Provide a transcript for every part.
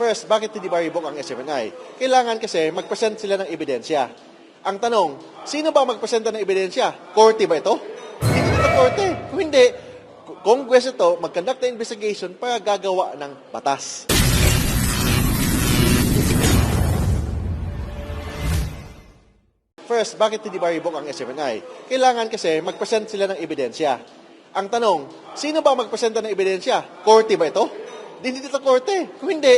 First, bakit hindi ba revoke ang SMNI? Kailangan kasi mag-present sila ng ebidensya. Ang tanong, sino ba magpresenta ng ebidensya? Korte ba ito? Hindi ito korte. Kung hindi, Congress ito mag-conduct ng investigation para gagawa ng batas. First, bakit hindi ba revoke ang SMNI? Kailangan kasi mag-present sila ng ebidensya. Ang tanong, sino ba magpresenta ng ebidensya? Korte ba ito? Hindi ito korte. Kung hindi,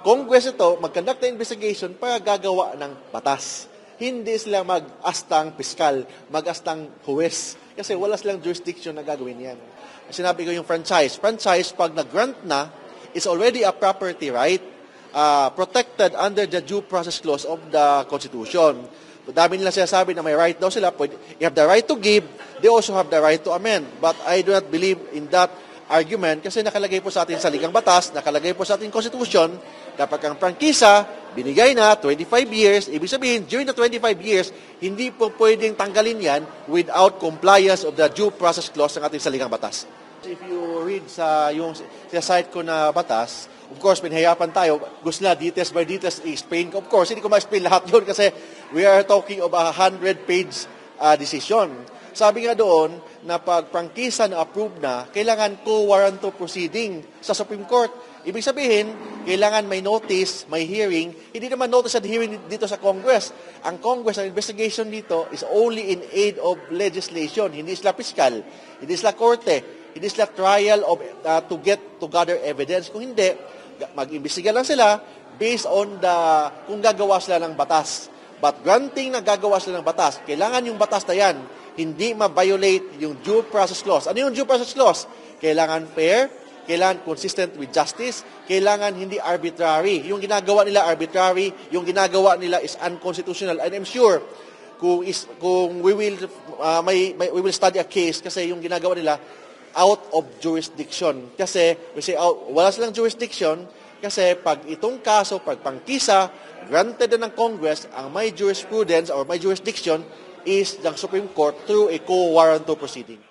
Congress ito mag-conduct ng investigation para gagawa ng batas. Hindi sila mag-astang piskal, mag-astang huwes. Kasi wala silang jurisdiction na gagawin yan. Sinabi ko yung franchise. Franchise, pag nag-grant na, is already a property right uh, protected under the due process clause of the Constitution. Dami nila sinasabi na may right daw sila. You have the right to give, they also have the right to amend. But I do not believe in that argument kasi nakalagay po sa atin sa Ligang Batas, nakalagay po sa ating Constitution, kapag ang prangkisa, binigay na 25 years, ibig sabihin, during the 25 years, hindi po pwedeng tanggalin yan without compliance of the due process clause ng ating saligang batas. If you read sa yung site ko na batas, of course, pinahirapan tayo. Gusto na details by details i-explain ko. Of course, hindi ko ma-explain lahat yun kasi we are talking of a 100-page uh, decision. Sabi nga doon na pag prangkisa na approved na, kailangan co-warranto proceeding sa Supreme Court. Ibig sabihin, kailangan may notice, may hearing. Hindi naman notice at hearing dito sa Congress. Ang Congress, ang investigation dito is only in aid of legislation. Hindi sila fiscal, hindi sila korte, hindi sila trial of, uh, to get to gather evidence. Kung hindi, mag-imbestiga lang sila based on the kung gagawa sila ng batas. But granting na gagawa sila ng batas, kailangan yung batas na yan hindi ma-violate yung due process clause. Ano yung due process clause? Kailangan fair, kailangan consistent with justice, kailangan hindi arbitrary. Yung ginagawa nila arbitrary, yung ginagawa nila is unconstitutional. And I'm sure kung is kung we will uh, may, may we will study a case kasi yung ginagawa nila out of jurisdiction. Kasi we say out, wala silang jurisdiction kasi pag itong kaso, pag pangkisa, granted na ng Congress, ang may jurisprudence or may jurisdiction is the Supreme Court through a co-warranto proceeding.